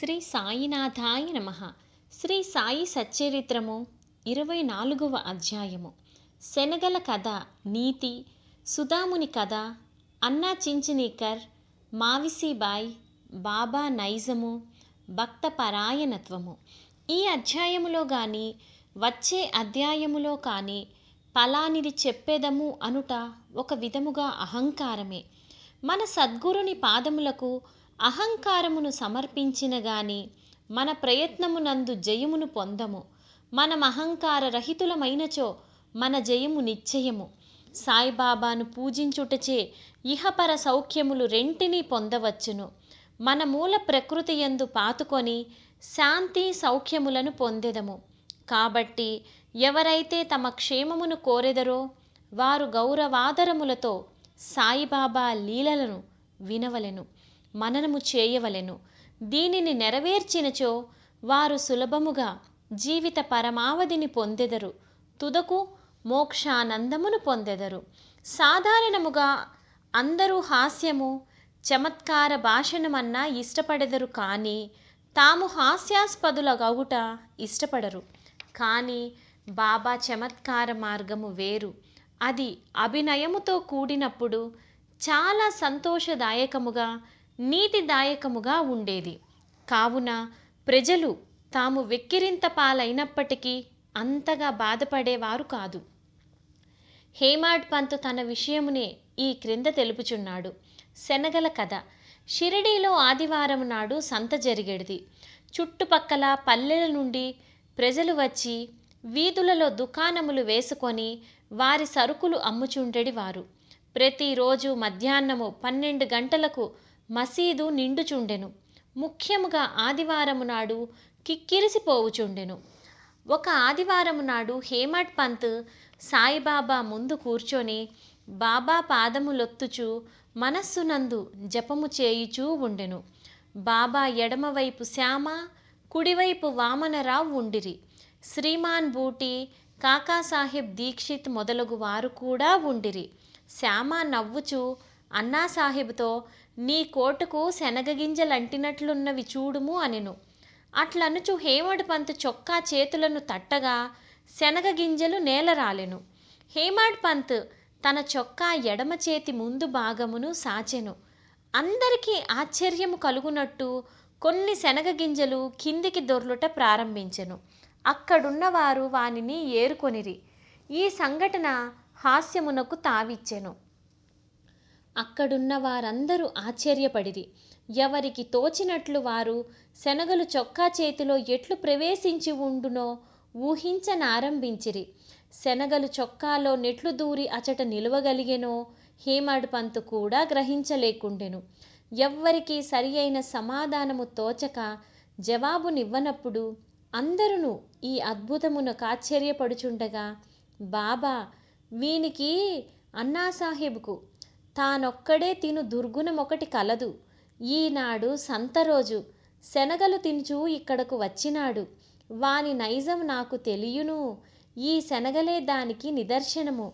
శ్రీ సాయినాథాయ నమ. శ్రీ సాయి సచ్చరిత్రము ఇరవై నాలుగవ అధ్యాయము. శనగల కథ నీతి సుధాముని కథ అన్నా చించినీకర్ మావిసిబాయ్ బాబా నైజము భక్త పరాయణత్వము ఈ అధ్యాయములో గాని వచ్చే అధ్యాయములో కానీ పలానిది చెప్పేదము అనుట ఒక విధముగా అహంకారమే. మన సద్గురుని పాదములకు అహంకారమును సమర్పించిన గాని మన ప్రయత్నమునందు జయమును పొందము. మనం అహంకార రహితులమైనచో మన జయము నిశ్చయము. సాయిబాబాను పూజించుటచే ఇహపర సౌఖ్యములు రెంటినీ పొందవచ్చును. మన మూల ప్రకృతి యందు పాతుకొని శాంతి సౌఖ్యములను పొందెదము. కాబట్టి ఎవరైతే తమ క్షేమమును కోరెదరో వారు గౌరవాదరములతో సాయిబాబా లీలలను వినవలెను. మననము చేయవలెను. దీనిని నెరవేర్చినచో వారు సులభముగా జీవిత పరమావధిని పొందెదరు. తుదకు మోక్షానందమును పొందెదరు. సాధారణముగా అందరూ హాస్యము చమత్కార భాషణమన్నా ఇష్టపడెదరు కానీ తాము హాస్యాస్పదుల గౌట ఇష్టపడరు. కానీ బాబా చమత్కార మార్గము వేరు. అది అభినయముతో కూడినప్పుడు చాలా సంతోషదాయకముగా నీతిదాయకముగా ఉండేది. కావున ప్రజలు తాము వెక్కిరింత పాలైనప్పటికీ అంతగా బాధపడేవారు కాదు. హేమాడ్ పంత్ తన విషయమునే ఈ క్రింద తెలుపుచున్నాడు. శనగల కథ. షిరిడీలో ఆదివారం నాడు సంత జరిగేది చుట్టుపక్కల పల్లెల నుండి ప్రజలు వచ్చి వీధులలో దుకాణములు వేసుకొని వారి సరుకులు అమ్ముచుండెడి వారు ప్రతిరోజు మధ్యాహ్నము పన్నెండు గంటలకు మసీదు నిండుచుండెను. ముఖ్యముగా ఆదివారము నాడు కిక్కిరిసిపోవుచుండెను. ఒక ఆదివారము నాడు హేమట్ పంత్ సాయిబాబా ముందు కూర్చొని బాబా పాదములొత్తుచు మనస్సునందు జపము చేయుచూ ఉండెను. బాబా ఎడమవైపు శ్యామ కుడివైపు వామనరావు ఉండిరి. శ్రీమాన్ బూటి కాకాసాహెబ్ దీక్షిత్ మొదలగు వారు కూడా ఉండిరి. శ్యామ నవ్వుచు అన్నాసాహెబుతో నీ కోటుకు శనగగింజలంటినట్లున్నవి చూడుము అనెను. అట్లనుచు హేమడు పంత్ చొక్కా చేతులను తట్టగా శనగ గింజలు నేల హేమాడ్ పంత్ తన చొక్కా ఎడమ చేతి ముందు భాగమును సాచెను. అందరికీ ఆశ్చర్యము కలుగునట్టు కొన్ని శనగ గింజలు కిందికి దొర్లుట ప్రారంభించెను. అక్కడున్నవారు వానిని ఏరుకొనిరి. ఈ సంఘటన హాస్యమునకు తావిచ్చెను. అక్కడున్న వారందరూ ఆశ్చర్యపడిరి. ఎవరికి తోచినట్లు వారు శనగలు చొక్కా చేతిలో ఎట్లు ప్రవేశించి ఉండునో ఊహించనారంభించిరి. శనగలు చొక్కాలో నెట్లు దూరి అచట నిలవగలిగెనో హేమడ్ పంతు కూడా గ్రహించలేకుండెను. ఎవ్వరికీ సరి అయిన సమాధానము తోచక జవాబునివ్వనప్పుడు అందరును ఈ అద్భుతమునకు ఆశ్చర్యపడుచుండగా బాబా వీనికి అన్నాసాహెబ్కు తానొక్కడే తిను దుర్గుణమొకటి కలదు. ఈనాడు సంత రోజు. శనగలు తినుచు ఇక్కడకు వచ్చినాడు. వాని నైజం నాకు తెలియను. ఈ శనగలే దానికి నిదర్శనము.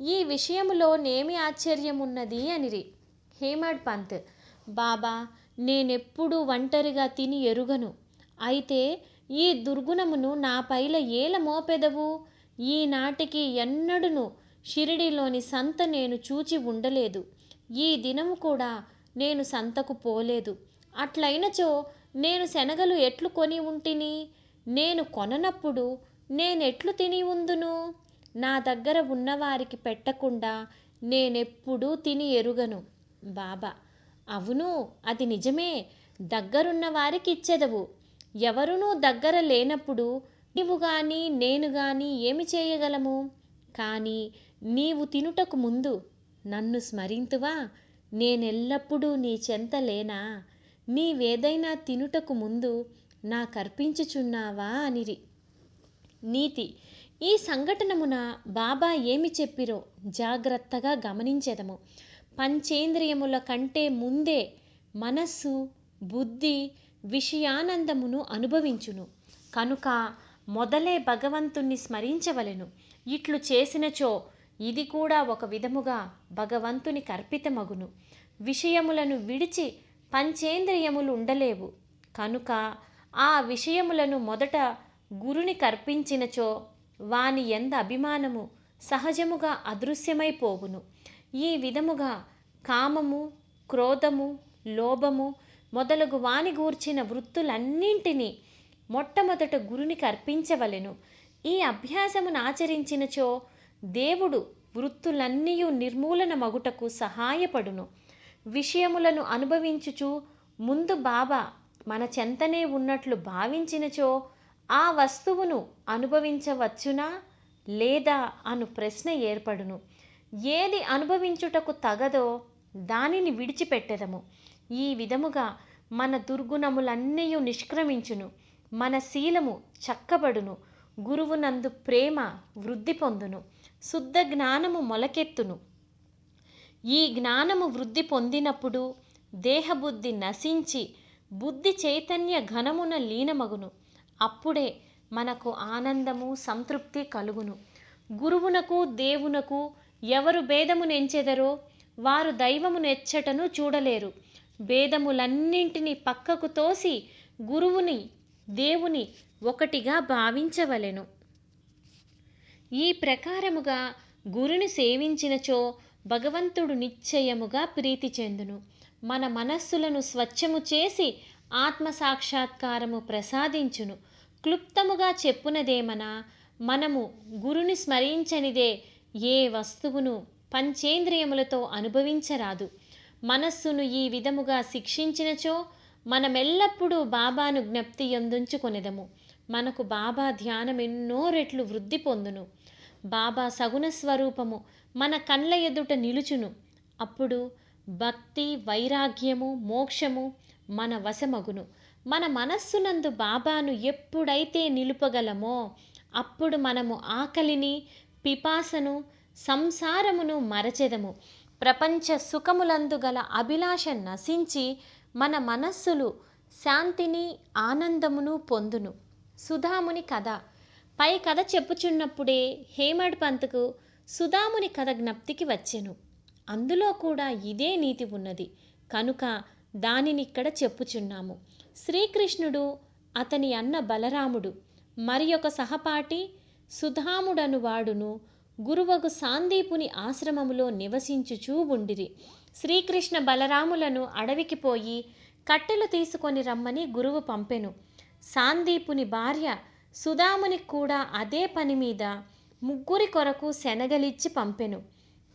ఈ విషయములో నేమి ఆశ్చర్యమున్నది అనిరి. హేమడ్ పంత్. బాబా నేనెప్పుడు ఒంటరిగా తిని ఎరుగను. అయితే ఈ దుర్గుణమును నా పైల ఏల మోపెదవు? ఈనాటికి ఎన్నడును? షిరిడీలోని సంత నేను చూచి ఉండలేదు. ఈ దినము కూడా నేను సంతకు పోలేదు. అట్లయినచో నేను శనగలు ఎట్లు కొని ఉంటిని? నేను కొననప్పుడు నేనెట్లు తిని ఉందును? నా దగ్గర ఉన్నవారికి పెట్టకుండా నేనెప్పుడూ తిని ఎరుగను. బాబా అవును అది నిజమే. దగ్గరున్న వారికి ఇచ్చెదవు. ఎవరునూ దగ్గర లేనప్పుడు నీవు కానీ నేను కానీ ఏమి చేయగలము? కానీ నీవు తినుటకు ముందు నన్ను స్మరింతువా? నేనెల్లప్పుడూ నీ చెంత లేనా? నీవేదైనా తినుటకు ముందు నాకర్పించుచున్నావా అనిరి. నీతి. ఈ సంఘటనమున బాబా ఏమి చెప్పిరో జాగ్రత్తగా గమనించెదము. పంచేంద్రియముల కంటే ముందే మనస్సు బుద్ధి విషయానందమును అనుభవించును. కనుక మొదలే భగవంతుణ్ణి స్మరించవలెను. ఇట్లు చేసినచో ఇది కూడా ఒక విధముగా భగవంతుని కర్పితమగును. విషయములను విడిచి పంచేంద్రియములు ఉండలేవు. కనుక ఆ విషయములను మొదట గురుని కర్పించినచో వాని ఎంద అభిమానము సహజముగా అదృశ్యమైపోవును ఈ విధముగా కామము క్రోధము లోభము మొదలగు వాని గూర్చిన వృత్తులన్నింటినీ మొట్టమొదట గురునికి అర్పించవలెను ఈ అభ్యాసమును ఆచరించినచో దేవుడు వృత్తులన్నీయు నిర్మూలన మగుటకు సహాయపడును. విషయములను అనుభవించుచు ముందు బాబా మన చెంతనే ఉన్నట్లు భావించినచో ఆ వస్తువును అనుభవించవచ్చునా లేదా అను ప్రశ్న ఏర్పడును. ఏది అనుభవించుటకు తగదో దానిని విడిచిపెట్టెదము. ఈ విధముగా మన దుర్గుణములన్నీ నిష్క్రమించును. మన శీలము చక్కబడును. గురువునందు ప్రేమ వృద్ధి పొందును శుద్ధ జ్ఞానము మొలకెత్తును. ఈ జ్ఞానము వృద్ధి పొందినప్పుడు దేహబుద్ధి నశించి బుద్ధి చైతన్య ఘనమున లీనమగును. అప్పుడే మనకు ఆనందము సంతృప్తి కలుగును. గురువునకు దేవునకు ఎవరు భేదమునెంచెదరో వారు దైవము నెచ్చటను చూడలేరు. భేదములన్నింటినీ పక్కకు తోసి గురువుని దేవుని ఒకటిగా భావించవలెను. ఈ ప్రకారముగా గురుని సేవించినచో భగవంతుడు నిశ్చయముగా ప్రీతి చెందును. మన మనస్సులను స్వచ్ఛము చేసి ఆత్మ సాక్షాత్కారము ప్రసాదించును. క్లుప్తముగా చెప్పునదేమనా మనము గురుని స్మరించనిదే ఏ వస్తువును పంచేంద్రియములతో అనుభవించరాదు. మనస్సును ఈ విధముగా శిక్షించినచో మనమెల్లప్పుడూ బాబాను జ్ఞప్తి ఎందుంచుకొనెదము. మనకు బాబా ధ్యానం ఎన్నో రెట్లు వృద్ధి పొందును. బాబా సగుణ స్వరూపము మన కండ్ల ఎదుట నిలుచును. అప్పుడు భక్తి వైరాగ్యము మోక్షము మన వశమగును. మన మనస్సునందు బాబాను ఎప్పుడైతే నిలుపగలమో అప్పుడు మనము ఆకలిని పిపాసను సంసారమును మరచెదము. ప్రపంచ సుఖములందు గల అభిలాష నశించి మన మనస్సులు శాంతిని ఆనందమును పొందును. సుధాముని కథ. పై కథ చెప్పుచున్నప్పుడే హేమడ్ పంత్కు సుధాముని కథ జ్ఞప్తికి వచ్చెను. అందులో కూడా ఇదే నీతి ఉన్నది. కనుక దానిని ఇక్కడ చెప్పుచున్నాము. శ్రీకృష్ణుడు అతని అన్న బలరాముడు మరి ఒక సహపాఠి సుధాముడను వాడును గురువగు సాందీపుని ఆశ్రమములో నివసించుచూ ఉండిరి. శ్రీకృష్ణ బలరాములను అడవికి పోయి కట్టెలు తీసుకొని రమ్మని గురువు పంపెను. సాందీపుని భార్య సుదాముని కూడా అదే పని మీద ముగ్గురి కొరకు శనగలిచ్చి పంపెను.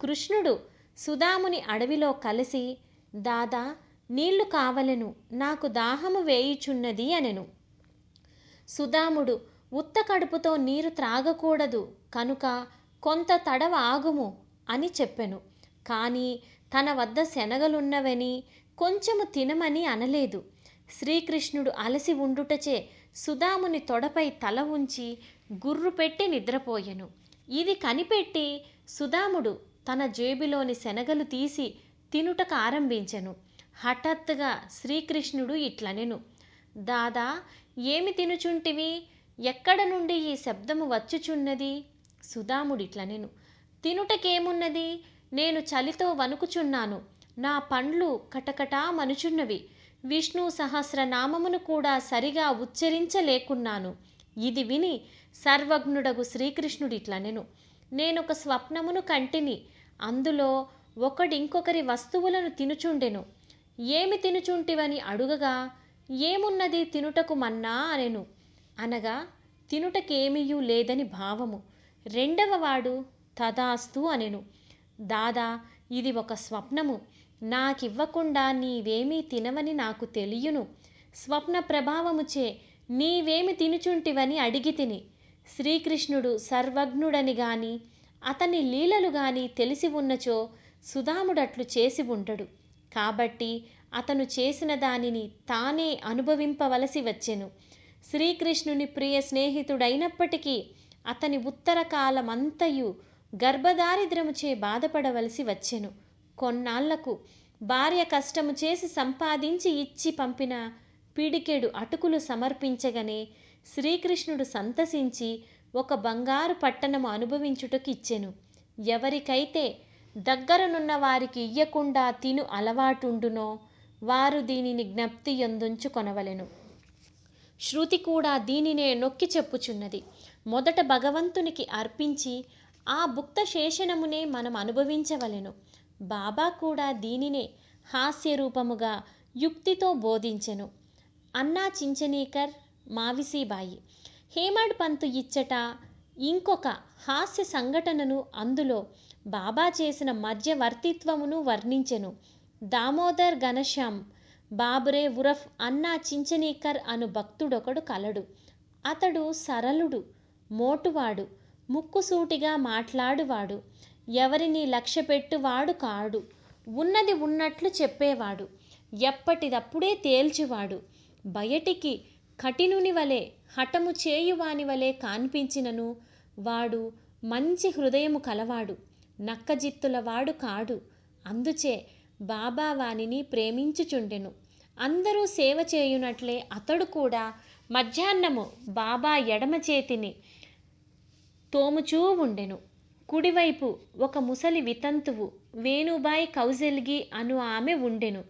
కృష్ణుడు సుధాముని అడవిలో కలిసి దాదా నీళ్ళు కావలెను నాకు దాహము వేయుచున్నది అనెను. సుధాముడు ఉత్త కడుపుతో నీరు త్రాగకూడదు కనుక కొంత తడవ ఆగుము అని చెప్పెను. కానీ తన వద్ద శనగలున్నవని కొంచెము తినమని అనలేదు. శ్రీకృష్ణుడు అలసి ఉండుటచే సుధాముని తొడపై తల ఉంచి గుర్రు పెట్టి నిద్రపోయెను. ఇది కనిపెట్టి సుధాముడు తన జేబులోని శనగలు తీసి తినుటకు ఆరంభించెను. హఠాత్తుగా శ్రీకృష్ణుడు ఇట్లనెను. దాదా ఏమి తినుచుంటివి? ఎక్కడ నుండి ఈ శబ్దము వచ్చుచున్నది? సుధాముడిట్లనెను. తినుటకేమున్నది? నేను చలితో వణుకుచున్నాను. నా పండ్లు కటకటా మనుచున్నవి. విష్ణు సహస్రనామమును కూడా సరిగా ఉచ్చరించలేకున్నాను. ఇది విని సర్వజ్ఞుడగు శ్రీకృష్ణుడిట్లనెను. నేనొక స్వప్నమును కంటిని. అందులో ఒకడింకొకరి వస్తువులను తినుచుండెను. ఏమి తినుచుంటివని అడుగగా ఏమున్నది తినుటకు మన్నా అనెను. అనగా తినుటకేమీయూ లేదని భావము. రెండవ వాడు తదాస్తు అనెను. దాదా ఇది ఒక స్వప్నము. నాకివ్వకుండా నీవేమీ తినవని నాకు తెలియను. స్వప్న ప్రభావముచే నీవేమి తినుచుంటివని అడిగి తిని. శ్రీకృష్ణుడు సర్వజ్ఞుడని గాని అతని లీలలు గాని తెలిసి ఉన్నచో సుధాముడట్లు చేసి ఉండడు కాబట్టి అతను చేసిన దానిని తానే అనుభవింపవలసి వచ్చెను. శ్రీకృష్ణుని ప్రియ స్నేహితుడైనప్పటికీ అతని ఉత్తర కాలమంతయు గర్భదారిద్రముచే బాధపడవలసి వచ్చెను. కొన్నాళ్ళకు భార్య కష్టము చేసి సంపాదించి ఇచ్చి పంపిన పిడికెడు అటుకులు సమర్పించగనే శ్రీకృష్ణుడు సంతసించి ఒక బంగారు పట్టణము అనుభవించుటకు ఇచ్చెను. ఎవరికైతే దగ్గరనున్న వారికి ఇయ్యకుండా తిను అలవాటుండునో వారు దీనిని జ్ఞప్తి ఎందుంచు కొనవలెను. శృతి కూడా దీనినే నొక్కి చెప్పుచున్నది. మొదట భగవంతునికి అర్పించి ఆ భుక్త శేషణమునే మనం అనుభవించవలెను. బాబా కూడా దీనినే హాస్య రూపముగా యుక్తితో బోధించెను. అన్నా చించనీకర్ మావిసీబాయి. హేమడ్ పంతు ఇచ్చట ఇంకొక హాస్య సంఘటనను అందులో బాబా చేసిన మధ్యవర్తిత్వమును వర్ణించెను. దామోదర్ ఘనశ్యామ్ బాబురే ఉరఫ్ అన్నా చించనీకర్ అను భక్తుడొకడు కలడు. అతడు సరళుడు మోటువాడు. ముక్కుసూటిగా మాట్లాడువాడు. ఎవరిని లక్ష్యపెట్టువాడు కాడు. ఉన్నది ఉన్నట్లు చెప్పేవాడు. ఎప్పటిదప్పుడే తేల్చువాడు. బయటికి కఠినుని వలె హఠము చేయువాని వలె కాన్పించినను వాడు మంచి హృదయము కలవాడు. నక్కజిత్తులవాడు కాడు. అందుచే బాబా వానిని ప్రేమించుచుండెను. అందరూ సేవ చేయునట్లే అతడు కూడా మధ్యాహ్నము బాబా ఎడమ చేతిని తోముచూ ఉండెను. కుడివైపు ఒక ముసలి వితంతువు వేణుబాయి కౌజల్గి అను ఆమె ఉండెను.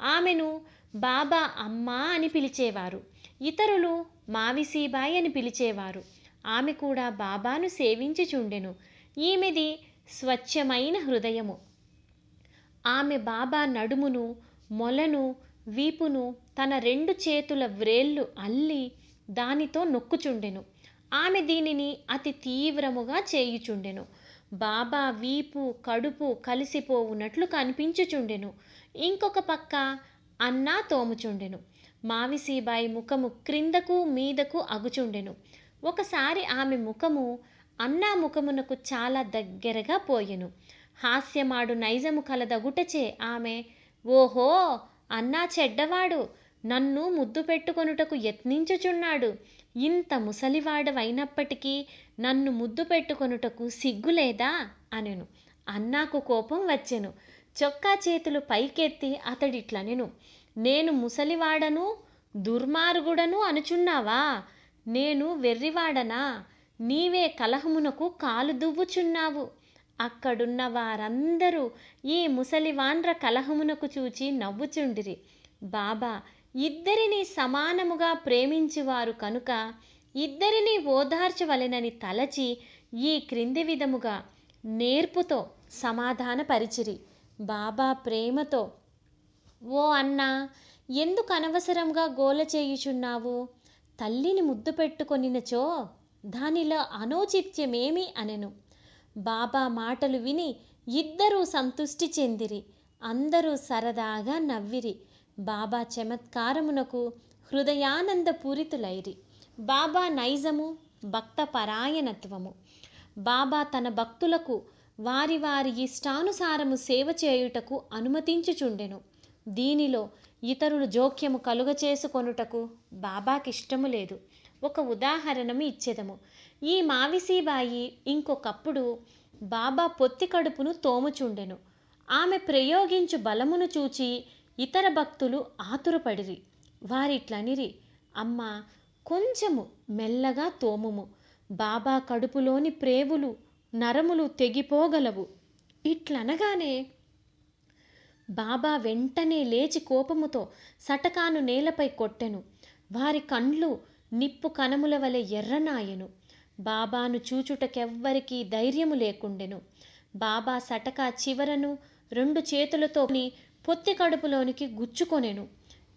ఆమెను బాబా అమ్మా అని పిలిచేవారు. ఇతరులు మావిసీబాయి అని పిలిచేవారు. ఆమె కూడా బాబాను సేవించుచుండెను. ఈమెది స్వచ్ఛమైన హృదయము. ఆమె బాబా నడుమును మొలను వీపును తన రెండు చేతుల వ్రేళ్ళు అల్లి దానితో నొక్కుచుండెను. ఆమె దీనిని అతి తీవ్రముగా చేయుచుండెను. బాబా వీపు కడుపు కలిసిపోవునట్లు కనిపించుచుండెను. ఇంకొక పక్క అన్నా తోముచుండెను. మావిసీబాయి ముఖము క్రిందకు మీదకు అగుచుండెను. ఒకసారి ఆమె ముఖము అన్నా ముఖమునకు చాలా దగ్గరగా పోయెను. హాస్యమాడు నైజము కలదగుటచే ఆమె ఓహో అన్నా చెడ్డవాడు నన్ను ముద్దు పెట్టుకొనుటకు యత్నించుచున్నాడు. ఇంత ముసలివాడవైనప్పటికీ నన్ను ముద్దు పెట్టుకొనుటకు సిగ్గులేదా? అనెను. అన్నాకు కోపం వచ్చెను. చొక్కా చేతులు పైకెత్తి అతడిట్లనెను. నేను ముసలివాడను దుర్మార్గుడను అనుచున్నావా? నేను వెర్రివాడనా? నీవే కలహమునకు కాలు దువ్వుచున్నావు. అక్కడున్న వారందరూ ఈ ముసలివాండ్ర కలహమునకు చూచి నవ్వుచుండిరి. బాబా ఇద్దరిని సమానముగా ప్రేమించువారు కనుక ఇద్దరిని ఓదార్చవలెనని తలచి ఈ క్రింది విధముగా నేర్పుతో సమాధానపరిచిరి. బాబా ప్రేమతో ఓ అన్నా ఎందుకు అనవసరంగా గోల చేయుచున్నావు? తల్లిని ముద్దు పెట్టుకొనినచో దానిలో అనౌచిత్యమేమి అనెను బాబా మాటలు విని ఇద్దరూ సంతుష్టి చెందిరి. అందరూ సరదాగా నవ్విరి. బాబా చమత్కారమునకు హృదయానంద పూరితులైరి బాబా నైజము భక్త పరాయణత్వము. బాబా తన భక్తులకు వారి వారి ఇష్టానుసారము సేవ చేయుటకు అనుమతించుచుండెను. దీనిలో ఇతరులు జోక్యము కలుగ చేసుకొనుటకు బాబాకిష్టము లేదు. ఒక ఉదాహరణము ఇచ్చేదము. ఈ మావిసీబాయి ఇంకొకప్పుడు బాబా పొత్తి కడుపును తోముచుండెను. ఆమె ప్రయోగించు బలమును చూచి ఇతర భక్తులు ఆతురపడిరి. వారిట్లనిరి అమ్మా కొంచెము మెల్లగా తోముము. బాబా కడుపులోని ప్రేవులు నరములు తెగిపోగలవు. ఇట్లనగానే బాబా వెంటనే లేచి కోపముతో సటకాను నేలపై కొట్టెను. వారి కండ్లు నిప్పు కనముల వలె ఎర్రనాయెను. బాబాను చూచుటకెవ్వరికీ ధైర్యము లేకుండెను. బాబా సటకా చివరను రెండు చేతులతో పొత్తి కడుపులోనికి గుచ్చుకొనెను.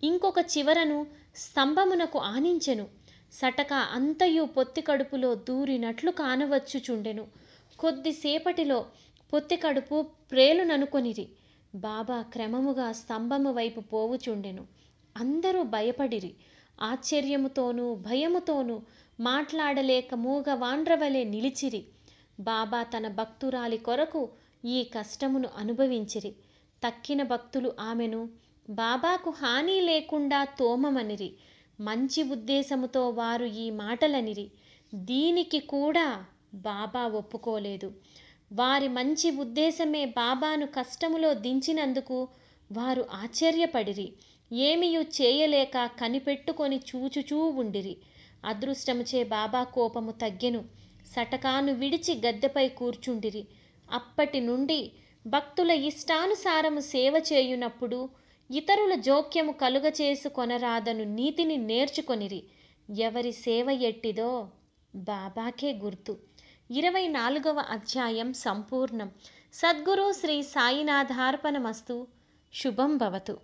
ఇంకొక చివరను స్తంభమునకు ఆనించెను. సటక అంతయు పొత్తి కడుపులో దూరినట్లు కానవచ్చుచుండెను. కొద్దిసేపటిలో పొత్తి కడుపు ప్రేలుననుకొనిరి. బాబా క్రమముగా స్తంభము వైపు పోవుచుండెను. అందరూ భయపడిరి. ఆశ్చర్యముతోనూ భయముతోనూ మాట్లాడలేక మూగ వాండ్రవలే నిలిచిరి. బాబా తన భక్తురాలి కొరకు ఈ కష్టమును అనుభవించిరి. తక్కిన భక్తులు ఆమెను బాబాకు హాని లేకుండా తోమమనిరి. మంచి ఉద్దేశముతో వారు ఈ మాటలనిరి. దీనికి కూడా బాబా ఒప్పుకోలేదు. వారి మంచి ఉద్దేశమే బాబాను కష్టములో దించినందుకు వారు ఆశ్చర్యపడిరి. ఏమియు చేయలేక కనిపెట్టుకొని చూచుచూ ఉండిరి. అదృష్టముచే బాబా కోపము తగ్గెను. సటకాను విడిచి గద్దెపై కూర్చుండిరి. అప్పటి నుండి భక్తుల ఇష్టానుసారము సేవ చేయునప్పుడు ఇతరుల జోక్యము కలుగచేసుకొనరాదను నీతిని నేర్చుకొనిరి. ఎవరి సేవ ఎట్టిదో బాబాకే గుర్తు. ఇరవై నాలుగవ అధ్యాయం సంపూర్ణం. సద్గురు శ్రీ సాయినాథార్పణమస్తు. శుభం భవతు.